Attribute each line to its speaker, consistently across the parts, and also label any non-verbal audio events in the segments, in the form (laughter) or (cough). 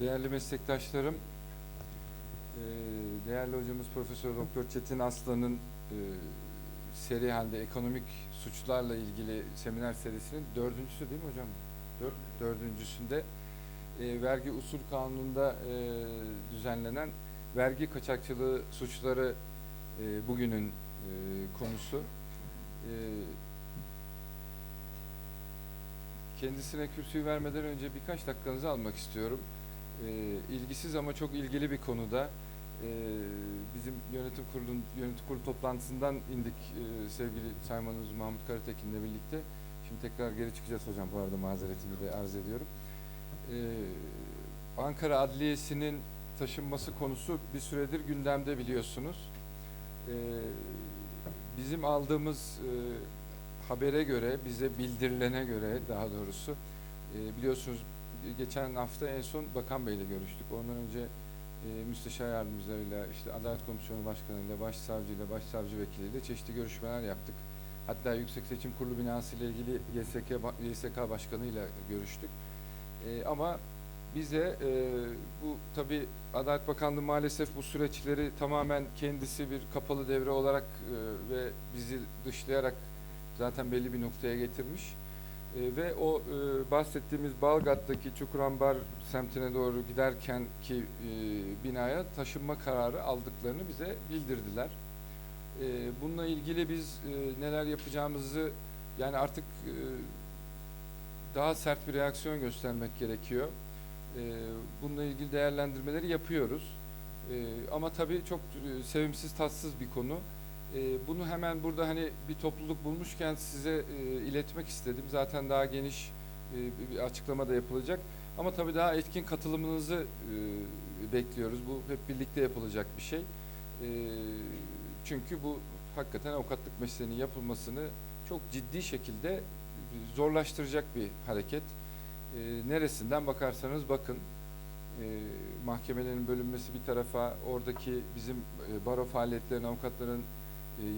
Speaker 1: Değerli meslektaşlarım, eee, değerli hocamız Profesör Doktor Çetin Aslan'ın eee, seri halde ekonomik suçlarla ilgili seminer serisinin dördüncüsü değil mi hocam? Dört, dördüncüsünde eee, vergi usul kanununda düzenlenen vergi kaçakçılığı suçları bugünün konusu. Kendisine kürsüyü vermeden önce birkaç dakikanızı almak istiyorum. Ee, ilgisiz ama çok ilgili bir konuda ee, bizim yönetim kurulun yönetim kurulu toplantısından indik ee, sevgili Sayın Hanımız Mahmut Karatekin'le birlikte. Şimdi tekrar geri çıkacağız hocam bu arada mazeretimi de arz ediyorum. Ee, Ankara Adliyesi'nin taşınması konusu bir süredir gündemde biliyorsunuz. Ee, bizim aldığımız e, habere göre, bize bildirilene göre daha doğrusu e, biliyorsunuz geçen hafta en son Bakan Bey'le görüştük. Ondan önce e, müsteşar yardımcılarıyla, işte Adalet Komisyonu Başkanı'yla, Başsavcıyla, Başsavcı Vekiliyle çeşitli görüşmeler yaptık. Hatta Yüksek Seçim Kurulu binası ile ilgili YSK, YSK Başkanı'yla görüştük. E, ama bize e, bu tabi Adalet Bakanlığı maalesef bu süreçleri tamamen kendisi bir kapalı devre olarak e, ve bizi dışlayarak zaten belli bir noktaya getirmiş. E, ve o e, bahsettiğimiz Balgat'taki Çukurambar semtine doğru giderken ki e, binaya taşınma kararı aldıklarını bize bildirdiler. E, bununla ilgili biz e, neler yapacağımızı yani artık e, daha sert bir reaksiyon göstermek gerekiyor. E, bununla ilgili değerlendirmeleri yapıyoruz. E, ama tabii çok e, sevimsiz, tatsız bir konu. E, bunu hemen burada hani bir topluluk bulmuşken size e, iletmek istedim. Zaten daha geniş e, bir- açıklama da yapılacak. Ama tabii daha etkin katılımınızı e, bekliyoruz. Bu hep birlikte yapılacak bir şey. Çünkü bu hakikaten avukatlık mesleğinin yapılmasını çok ciddi şekilde zorlaştıracak bir hareket. Neresinden bakarsanız bakın mahkemelerin bölünmesi bir tarafa, oradaki bizim baro faaliyetlerin, avukatların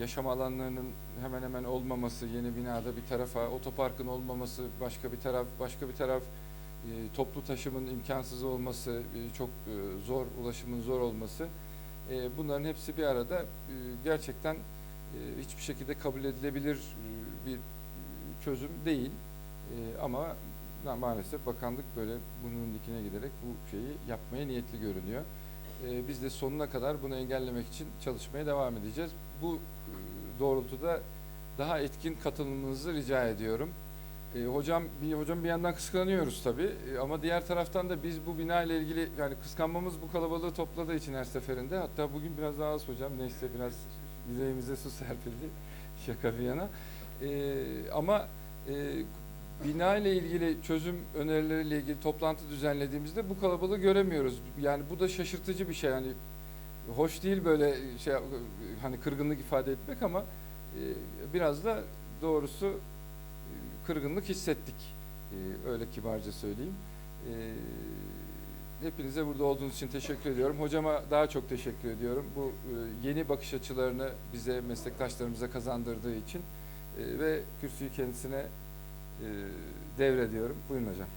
Speaker 1: yaşam alanlarının hemen hemen olmaması yeni binada bir tarafa, otoparkın olmaması başka bir taraf, başka bir taraf e, toplu taşımın imkansız olması, e, çok e, zor, ulaşımın zor olması. Bunların hepsi bir arada gerçekten hiçbir şekilde kabul edilebilir bir çözüm değil. Ama ma- maalesef bakanlık böyle bunun dikine giderek bu şeyi yapmaya niyetli görünüyor. Biz de sonuna kadar bunu engellemek için çalışmaya devam edeceğiz. Bu e, doğrultuda daha etkin katılımınızı rica ediyorum. E, hocam bir hocam bir yandan kıskanıyoruz tabii E, ama diğer taraftan da biz bu bina ile ilgili yani kıskanmamız bu kalabalığı topladığı için her seferinde hatta bugün biraz daha az hocam neyse biraz yüzeyimize su (laughs) serpildi şaka bir yana. E, ama e, bina ile ilgili çözüm önerileriyle ilgili toplantı düzenlediğimizde bu kalabalığı göremiyoruz. Yani bu da şaşırtıcı bir şey. Yani hoş değil böyle şey hani kırgınlık ifade etmek ama e, biraz da doğrusu e, kırgınlık hissettik. E, öyle kibarca söyleyeyim. Hepinize burada olduğunuz için teşekkür ediyorum. Hocama daha çok teşekkür ediyorum. Bu yeni bakış açılarını bize meslektaşlarımıza kazandırdığı için ve kürsüyü kendisine devrediyorum. Buyurun hocam.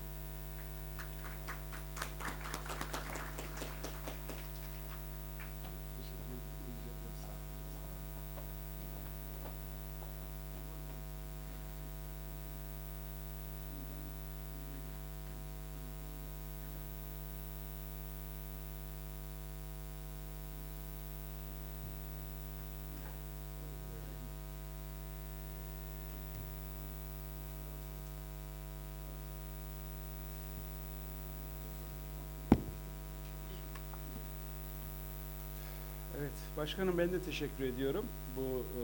Speaker 2: Evet, başkanım ben de teşekkür ediyorum. Bu e,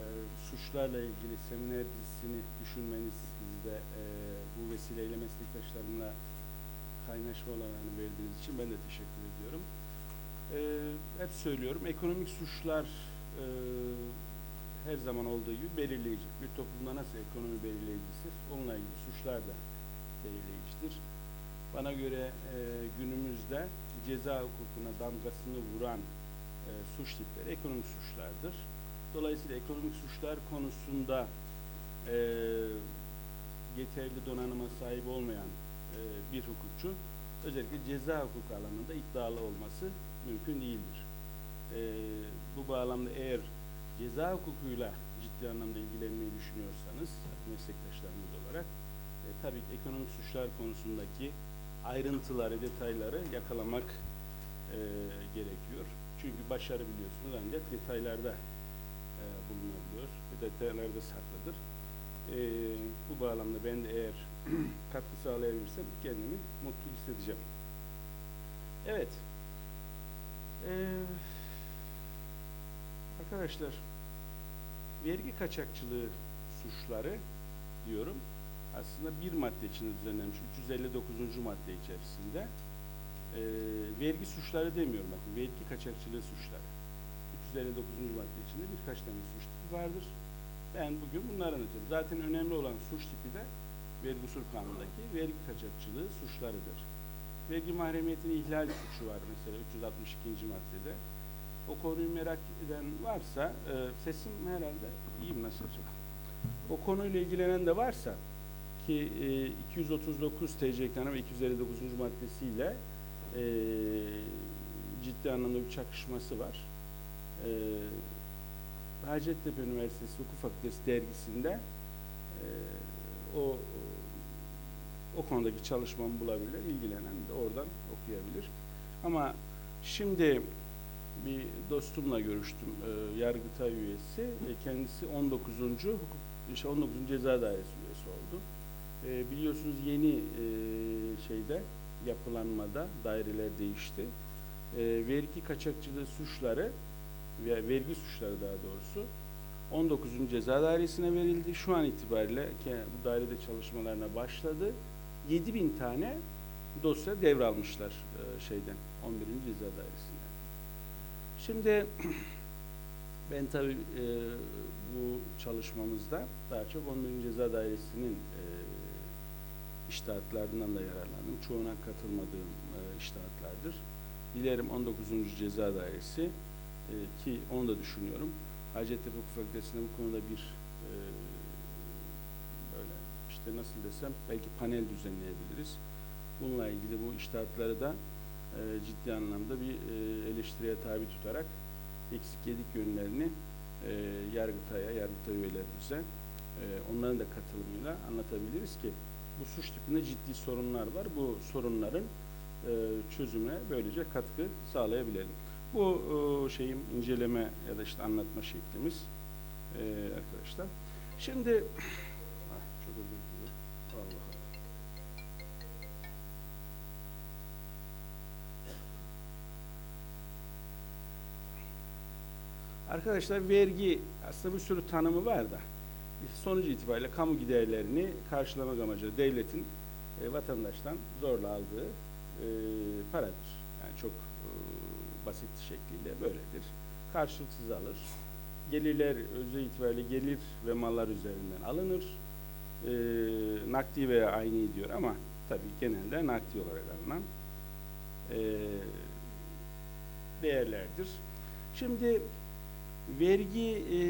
Speaker 2: e, suçlarla ilgili seminer dizisini düşünmeniz, biz de e, bu vesileyle meslektaşlarımla kaynaşma olanağını verdiğiniz için ben de teşekkür ediyorum. E, hep söylüyorum, ekonomik suçlar e, her zaman olduğu gibi belirleyici. Bir toplumda nasıl ekonomi belirleyicisi, onunla ilgili suçlar da belirleyicidir. Bana göre e, günümüzde ceza hukukuna damgasını vuran e, suç tipleri ekonomik suçlardır. Dolayısıyla ekonomik suçlar konusunda e, yeterli donanıma sahip olmayan e, bir hukukçu özellikle ceza hukuku alanında iddialı olması mümkün değildir. E, bu bağlamda eğer ceza hukukuyla ciddi anlamda ilgilenmeyi düşünüyorsanız meslektaşlarımız olarak e, tabii ekonomik suçlar konusundaki ayrıntıları, detayları yakalamak e, gerekiyor. Çünkü başarı biliyorsunuz ancak detaylarda e, bulunabiliyor ve detaylarda saklıdır. E, bu bağlamda ben de eğer (clears throat) katkı sağlayabilirsem kendimi mutlu hissedeceğim. Evet. E, arkadaşlar vergi kaçakçılığı suçları diyorum. Aslında bir madde içinde düzenlenmiş. 359. madde içerisinde. E, vergi suçları demiyorum bakın. Vergi kaçakçılığı suçları. 359. madde içinde birkaç tane suç tipi vardır. Ben bugün bunları anlatacağım. Zaten önemli olan suç tipi de vergi usul kanunundaki vergi kaçakçılığı suçlarıdır. Vergi mahremiyetini ihlal suçu var mesela 362. maddede. O konuyu merak eden varsa, e, sesim herhalde iyi mi nasıl acaba? O konuyla ilgilenen de varsa ki e, 239 TC kanunu ve 259. maddesiyle e, ciddi anlamda bir çakışması var. E, Hacettepe Üniversitesi Hukuk Fakültesi dergisinde e, o o konudaki çalışmamı bulabilir, ilgilenen de oradan okuyabilir. Ama şimdi bir dostumla görüştüm, e, Yargıtay üyesi. E, kendisi 19. hukuk, işte 19. Ceza Dairesi üyesi oldu. E, biliyorsunuz yeni e, şeyde yapılanmada daireler değişti. E, vergi kaçakçılığı suçları ve vergi suçları daha doğrusu 19. Ceza Dairesi'ne verildi. Şu an itibariyle bu dairede çalışmalarına başladı. 7000 tane dosya devralmışlar e, şeyden 11. Ceza Dairesi'nden. Şimdi (clears throat) ben tabii e, bu çalışmamızda daha çok 11. Ceza Dairesi'nin e, iştahatlarından da yararlandım. Çoğuna katılmadığım e, iştahatlardır. Dilerim 19. Ceza Dairesi e, ki onu da düşünüyorum. Hacettepe Hukuk Fakültesi'nde bu konuda bir e, böyle işte nasıl desem belki panel düzenleyebiliriz. Bununla ilgili bu iştahatları da e, ciddi anlamda bir e, eleştiriye tabi tutarak eksik yedik yönlerini e, Yargıtay'a, Yargıtay üyelerimize e, onların da katılımıyla anlatabiliriz ki bu suç tipinde ciddi sorunlar var. Bu sorunların e, çözümüne böylece katkı sağlayabilelim. Bu e, şeyim inceleme ya da işte anlatma şeklimiz e, arkadaşlar. Şimdi ah, çok özür. Allah Allah. Arkadaşlar vergi aslında bir sürü tanımı var da sonuç itibariyle kamu giderlerini karşılamak amacıyla devletin e, vatandaştan zorla aldığı e, paradır. Yani çok e, basit şekliyle böyledir. Karşılıksız alır. Gelirler özel itibariyle gelir ve mallar üzerinden alınır. E, nakdi veya aynı diyor ama tabii genelde nakdi olarak alınan e, değerlerdir. Şimdi vergi e,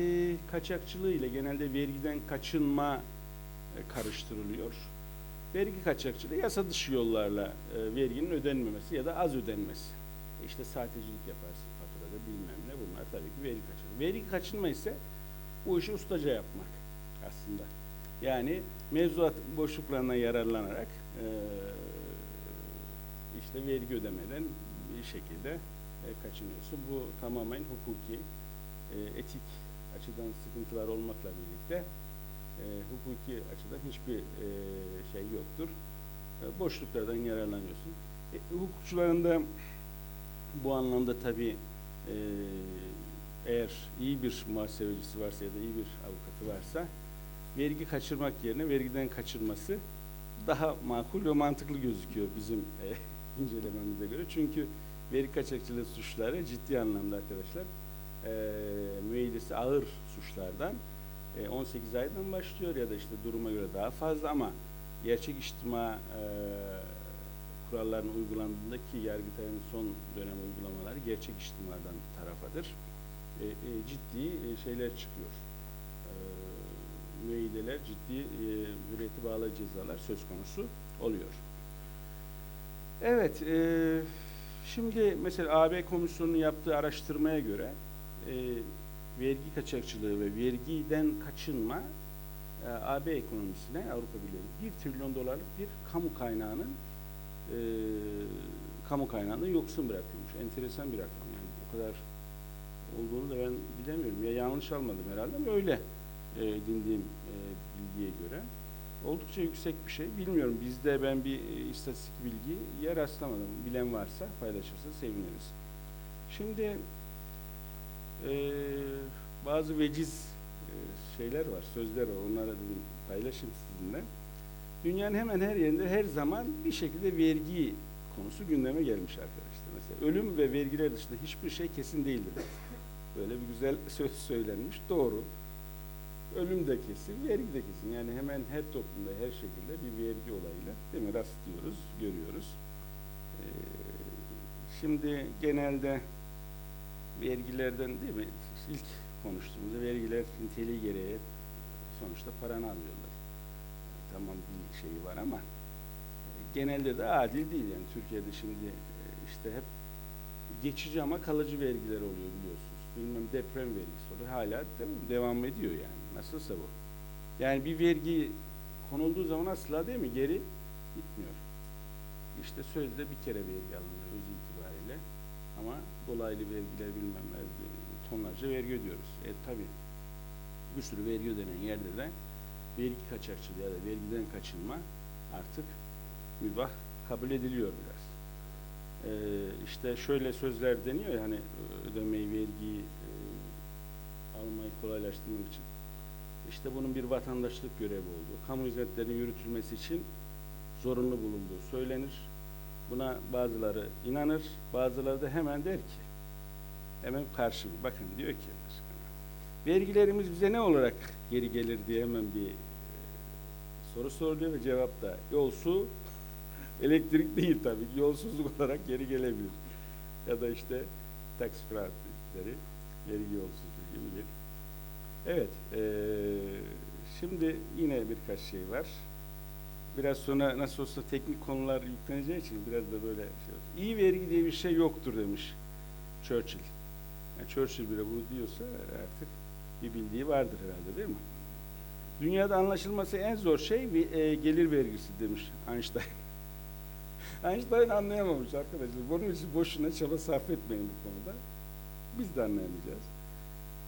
Speaker 2: kaçakçılığı ile genelde vergiden kaçınma e, karıştırılıyor. Vergi kaçakçılığı yasa dışı yollarla e, verginin ödenmemesi ya da az ödenmesi. İşte sahtecilik yaparsın faturada bilmem ne bunlar tabii ki vergi kaçırma. Vergi kaçınma ise bu işi ustaca yapmak aslında. Yani mevzuat boşluklarından yararlanarak e, işte vergi ödemeden bir şekilde e, kaçınıyorsun. Bu tamamen hukuki, e, etik açıdan sıkıntılar olmakla birlikte e, hukuki açıdan hiçbir e, şey yoktur. E, boşluklardan yararlanıyorsun. E, hukukçuların da bu anlamda tabii e, eğer iyi bir muhasebecisi varsa ya da iyi bir avukatı varsa vergi kaçırmak yerine vergiden kaçırması daha makul ve mantıklı gözüküyor bizim e, (laughs) incelememize göre. Çünkü vergi kaçakçılığı suçları ciddi anlamda arkadaşlar e, müeyyidesi ağır suçlardan e, 18 aydan başlıyor ya da işte duruma göre daha fazla ama gerçek içtima e, kurallarının uygulandığındaki Yargıtay'ın son dönem uygulamaları gerçek içtimadan tarafadır. E, e, ciddi e, şeyler çıkıyor. E, müeyyideler ciddi e, hürriyeti bağlı cezalar söz konusu oluyor. Evet, e, şimdi mesela AB Komisyonu'nun yaptığı araştırmaya göre e, vergi kaçakçılığı ve vergiden kaçınma e, AB ekonomisine Avrupa Birliği 1 trilyon dolarlık bir kamu kaynağının e, kamu kaynağını yoksun bırakıyormuş. Enteresan bir rakam yani. O kadar olduğunu da ben bilemiyorum. Ya yanlış almadım herhalde ama öyle e, edindiğim e, bilgiye göre. Oldukça yüksek bir şey. Bilmiyorum bizde ben bir e, istatistik bilgi yer rastlamadım. Bilen varsa paylaşırsa seviniriz. Şimdi e, bazı veciz e, şeyler var, sözler var. Onları dedim paylaşayım sizinle. Dünyanın hemen her yerinde her zaman bir şekilde vergi konusu gündeme gelmiş arkadaşlar. Mesela ölüm ve vergiler dışında hiçbir şey kesin değildir. Böyle bir güzel (laughs) söz söylenmiş. Doğru. Ölüm de kesin, vergi de kesin. Yani hemen her toplumda, her şekilde bir vergi olayıyla değil mi? Rastlıyoruz, görüyoruz. Ee, şimdi genelde vergilerden değil mi? İlk konuştuğumuzda vergiler niteliği gereği sonuçta paranı alıyorlar. Tamam bir şeyi var ama genelde de adil değil yani Türkiye'de şimdi e, işte hep geçici ama kalıcı vergiler oluyor biliyorsunuz. Bilmem deprem vergisi oluyor. Hala devam, ediyor yani. Nasılsa bu. Yani bir vergi konulduğu zaman asla değil mi geri gitmiyor. İşte sözde bir kere vergi alınıyor öz itibariyle. Ama dolaylı vergiler bilmem tonlarca vergi ödüyoruz. E tabi bir sürü vergi ödenen yerde de vergi kaçakçılığı ya da vergiden kaçınma artık mübah kabul ediliyor biraz. Ee, işte şöyle sözler deniyor ya hani ödemeyi, vergiyi e, almayı kolaylaştırmak için. İşte bunun bir vatandaşlık görevi olduğu, kamu hizmetlerinin yürütülmesi için zorunlu bulunduğu söylenir. Buna bazıları inanır, bazıları da hemen der ki, hemen karşı, bakın diyor ki, vergilerimiz bize ne olarak geri gelir diye hemen bir e, soru soruluyor ve cevap da yol, su, (laughs) elektrik değil tabii yolsuzluk olarak geri gelebilir. Ya da işte tax fraud vergi yolsuzluğu gibi bir. Evet, eee, şimdi yine birkaç şey var. Biraz sonra nasıl olsa teknik konular yükleneceği için biraz da böyle şey. İyi vergi diye bir şey yoktur demiş Churchill. Yani Churchill bile bunu diyorsa artık bir bildiği vardır herhalde değil mi? Dünyada anlaşılması en zor şey e, gelir vergisi demiş Einstein. (laughs) Einstein anlayamamış arkadaşlar. Bunun için boşuna çaba sarf etmeyin bu konuda. Biz de anlayamayacağız.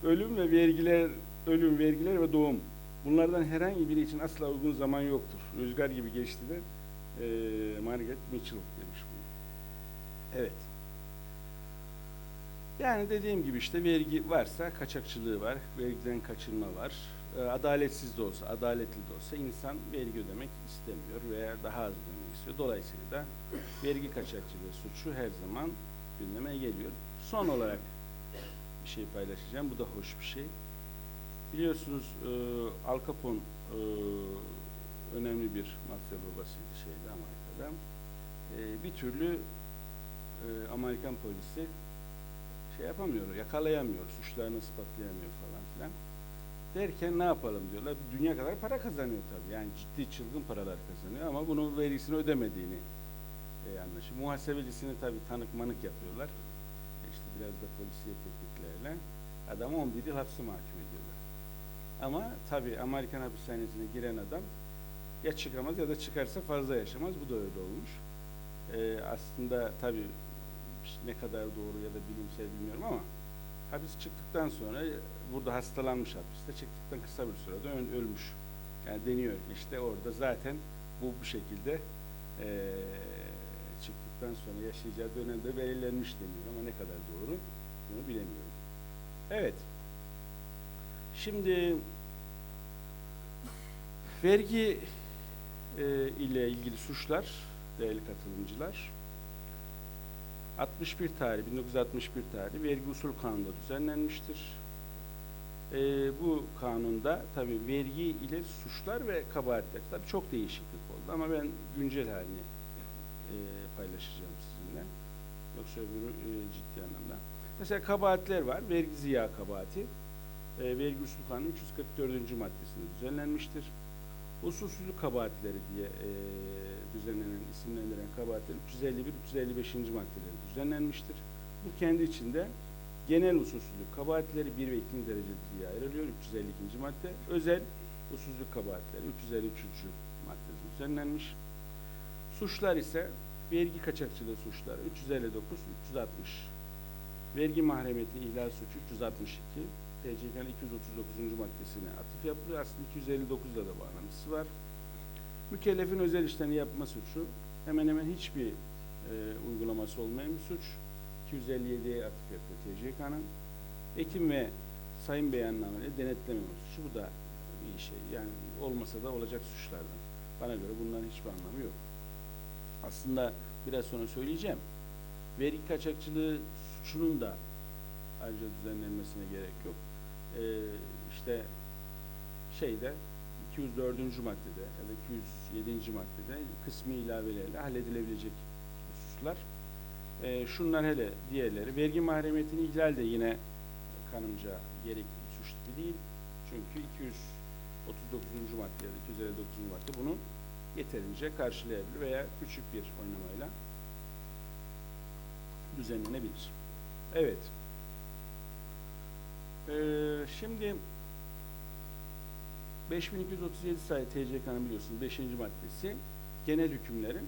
Speaker 2: Ölüm ve vergiler, ölüm, vergiler ve doğum. Bunlardan herhangi biri için asla uygun zaman yoktur. Rüzgar gibi geçti de e, Margaret Mitchell demiş bunu. Evet. Yani dediğim gibi işte vergi varsa kaçakçılığı var, vergiden kaçınma var. E, adaletsiz de olsa, adaletli de olsa insan vergi ödemek istemiyor veya daha az ödemek istiyor. Dolayısıyla da vergi kaçakçılığı suçu her zaman gündeme geliyor. Son olarak bir şey paylaşacağım. Bu da hoş bir şey. Biliyorsunuz e, Al Capone e, önemli bir mafya babasıydı şeyde Amerika'da. E, bir türlü e, Amerikan polisi şey yapamıyor, yakalayamıyor, suçlarını ispatlayamıyor falan filan. Derken ne yapalım diyorlar. Dünya kadar para kazanıyor tabii. Yani ciddi çılgın paralar kazanıyor ama bunun vergisini ödemediğini e, anlaşılıyor. Muhasebecisini tabii tanık manık yapıyorlar. E, işte biraz da polisiye tetkiklerle adamı 11 yıl hapse mahkum ediyorlar. Ama tabii Amerikan hapishanesine giren adam ya çıkamaz ya da çıkarsa fazla yaşamaz. Bu da öyle olmuş. Ee, aslında tabii ne kadar doğru ya da bilimsel bilmiyorum ama hapis çıktıktan sonra burada hastalanmış hapiste çıktıktan kısa bir sürede ölmüş. Yani deniyor işte orada zaten bu bu şekilde ee, çıktıktan sonra yaşayacağı dönemde belirlenmiş deniyor ama ne kadar doğru bunu bilemiyorum. Evet. Şimdi vergi e, ile ilgili suçlar değerli katılımcılar 61 tarih 1961 tarih vergi usul kanunu düzenlenmiştir. E, bu kanunda tabi vergi ile suçlar ve kabahatler tabi çok değişiklik oldu ama ben güncel halini e, paylaşacağım sizinle. Yoksa öbürü e, ciddi anlamda. Mesela kabahatler var. Vergi ziya kabahati. E, vergi usul kanunu 344. maddesinde düzenlenmiştir. Usulsüzlük kabahatleri diye e, düzenlenen, isimlendiren kabahatler 351 355. maddeleri düzenlenmiştir. Bu kendi içinde genel usulsüzlük kabahatleri 1 ve 2. derece diye ayrılıyor 352. madde. Özel usulsüzlük kabahatleri 353. maddede düzenlenmiş. Suçlar ise vergi kaçakçılığı suçları 359 360. Vergi mahremiyeti ihlal suçu 362. TCK'nın 239. maddesine atıf yapılıyor. Aslında 259'da da bağlantısı var. Mükellefin özel işlerini yapma suçu hemen hemen hiçbir e, uygulaması olmayan bir suç. 257'ye atıf yapıyor TCK'nın. Ekim ve sayın beyannameli denetlememe suçu. Bu da iyi şey. Yani olmasa da olacak suçlardan. Bana göre bunların hiçbir anlamı yok. Aslında biraz sonra söyleyeceğim. Vergi kaçakçılığı suçunun da ayrıca düzenlenmesine gerek yok. Ee, işte şeyde 204. maddede ya da 207. maddede kısmi ilavelerle halledilebilecek hususlar. Ee, şunlar hele diğerleri. Vergi mahremiyetini ihlal de yine kanımca gerekli suç tipi değil. Çünkü 239. madde ya da 259. madde bunu yeterince karşılayabilir veya küçük bir oynamayla düzenlenebilir. Evet. Ee, şimdi 5237 sayı TCK'nın biliyorsunuz 5. maddesi genel hükümlerin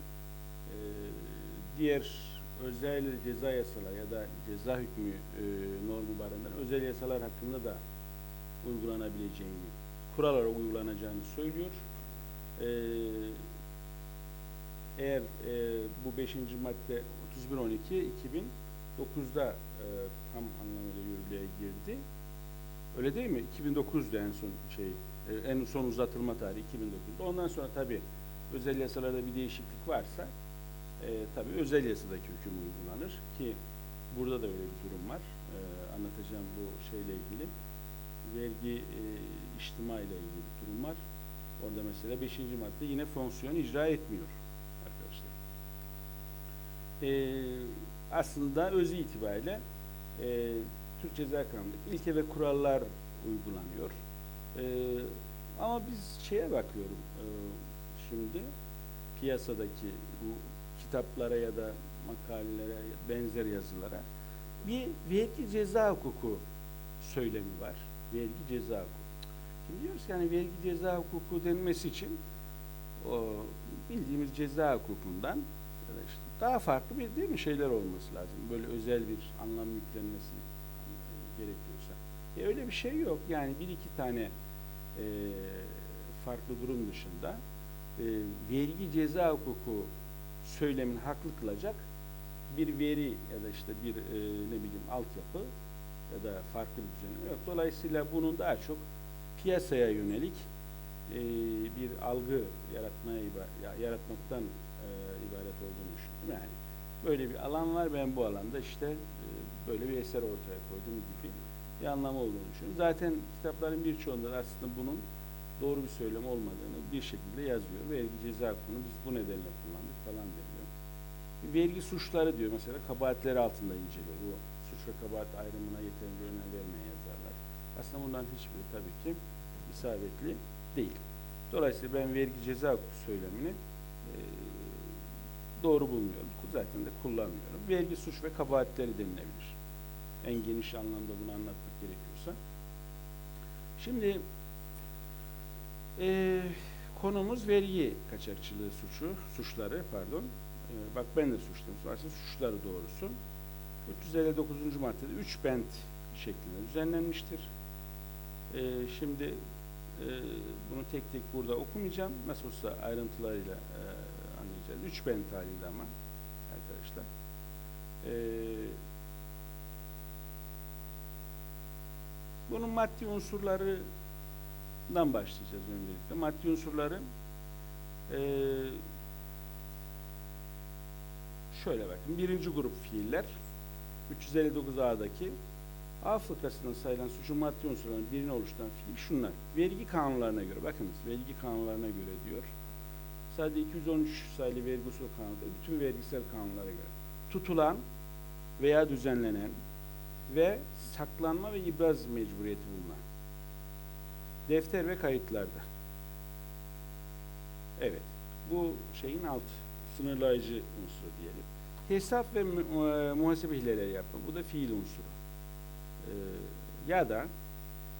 Speaker 2: e, diğer özel ceza yasaları ya da ceza hükmü e, normu barındıran özel yasalar hakkında da uygulanabileceğini, kurallara uygulanacağını söylüyor. Ee, eğer e, bu 5. madde 3112 2009'da e, tam anlamıyla yürürlüğe girdi. Öyle değil mi? 2009'da en son şey e, en son uzatılma tarihi 2009'da. Ondan sonra tabii özel yasalarda bir değişiklik varsa e, tabii özel yasadaki hüküm uygulanır ki burada da öyle bir durum var. E, anlatacağım bu şeyle ilgili. Vergi e, içtima ile ilgili bir durum var. Orada mesela 5. madde yine fonksiyon icra etmiyor arkadaşlar. Ee, aslında özü itibariyle e, Türk Ceza Kanunu'ndaki ilke ve kurallar uygulanıyor. Ee, ama biz şeye bakıyorum e, şimdi piyasadaki bu kitaplara ya da makalelere benzer yazılara bir vergi ceza hukuku söylemi var. Vergi ceza hukuku. Şimdi diyoruz ki hani vergi ceza hukuku denmesi için o bildiğimiz ceza hukukundan ya da işte daha farklı bir değil mi şeyler olması lazım. Böyle özel bir anlam yüklenmesi gerekiyorsa. E öyle bir şey yok. Yani bir iki tane e, farklı durum dışında e, vergi ceza hukuku söylemin haklı kılacak bir veri ya da işte bir e, ne bileyim altyapı ya da farklı bir düzenleme yok. Dolayısıyla bunun daha çok piyasaya yönelik e, bir algı yaratmaya yaratmaktan Yani böyle bir alan var. Ben bu alanda işte e, böyle bir eser ortaya koydum gibi bir anlamı olduğunu düşünüyorum. Zaten kitapların birçoğunda da aslında bunun doğru bir söylem olmadığını bir şekilde yazıyor. Vergi ceza hukukunu biz bu nedenle kullandık falan deniyor. Vergi suçları diyor mesela kabahatleri altında inceliyor. Bu suç ve kabahat ayrımına yeterince önem vermeyen yazarlar. Aslında bunların hiçbiri tabii ki isabetli değil. Dolayısıyla ben vergi ceza söylemini e, doğru bulmuyorum. Zaten de kullanmıyorum. Vergi suç ve kabahatleri denilebilir. En geniş anlamda bunu anlatmak gerekiyorsa. Şimdi e, konumuz vergi kaçakçılığı suçu, suçları pardon. E, bak ben de suçluyum. Aslında suçları doğrusu. 359. maddede 3 bent şeklinde düzenlenmiştir. E, şimdi e, bunu tek tek burada okumayacağım. Nasıl ayrıntılarıyla e, 3 bent halinde ama arkadaşlar. E, bunun maddi unsurlarından başlayacağız öncelikle. Maddi unsurların e, şöyle bakın. Birinci grup fiiller 359A'daki A fıkrasından sayılan suçun maddi unsurlarının birini oluşturan fiil şunlar. Vergi kanunlarına göre, bakınız vergi kanunlarına göre diyor. Sadece 213 sayılı vergi usul kanununda bütün vergisel kanunlara göre tutulan veya düzenlenen ve saklanma ve ibraz mecburiyeti bulunan defter ve kayıtlarda. Evet. Bu şeyin alt sınırlayıcı unsur diyelim. Hesap ve e, muhasebe hileleri yapma. Bu da fiil unsuru. Ee, ya da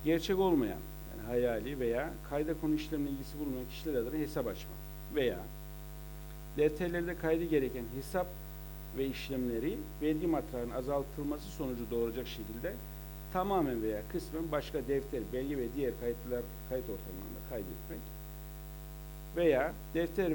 Speaker 2: gerçek olmayan yani hayali veya kayda konu işlemle ilgisi bulunmayan kişiler adına hesap açma veya defterlerde kaydı gereken hesap ve işlemleri vergi matrağının azaltılması sonucu doğuracak şekilde tamamen veya kısmen başka defter, belge ve diğer kayıtlar kayıt ortamlarında kaydetmek veya defter